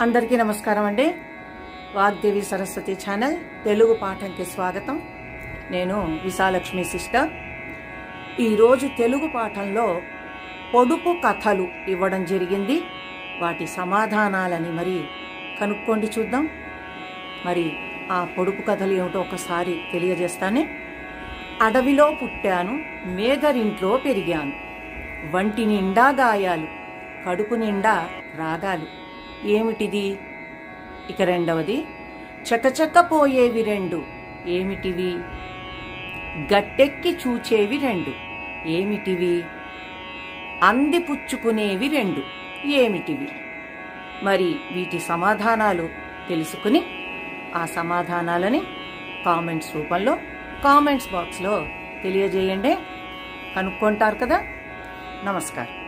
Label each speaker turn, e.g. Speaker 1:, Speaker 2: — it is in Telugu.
Speaker 1: అందరికీ నమస్కారం అండి. వాగ్దేవి సరస్వతి ఛానల్ తెలుగు పాఠంకి స్వాగతం. నేను విశాలక్ష్మి సిస్టర్. ఈరోజు తెలుగు పాఠంలో పొడుపు కథలు ఇవ్వడం జరిగింది. వాటి సమాధానాలని మరి కనుక్కోండి చూద్దాం. మరి ఆ పొడుపు కథలు ఏమిటో ఒకసారి తెలియజేస్తానే. అడవిలో పుట్టాను మేదరింట్లో పెరిగాను. వంటి నిండా గాయాలు కడుపు నిండా రాగాలు. ఏమిటిది? ఇక రెండవది చకచకపోయేవి రెండు ఏమిటివి? గట్టెక్కి చూచేవి రెండు ఏమిటివి? అందిపుచ్చుకునేవి రెండు ఏమిటివి? మరి వీటి సమాధానాలు తెలుసుకుని ఆ సమాధానాలని కామెంట్స్ రూపంలో కామెంట్స్ బాక్స్లో తెలియజేయండి. కనుక్కుంటారు కదా? నమస్కారం.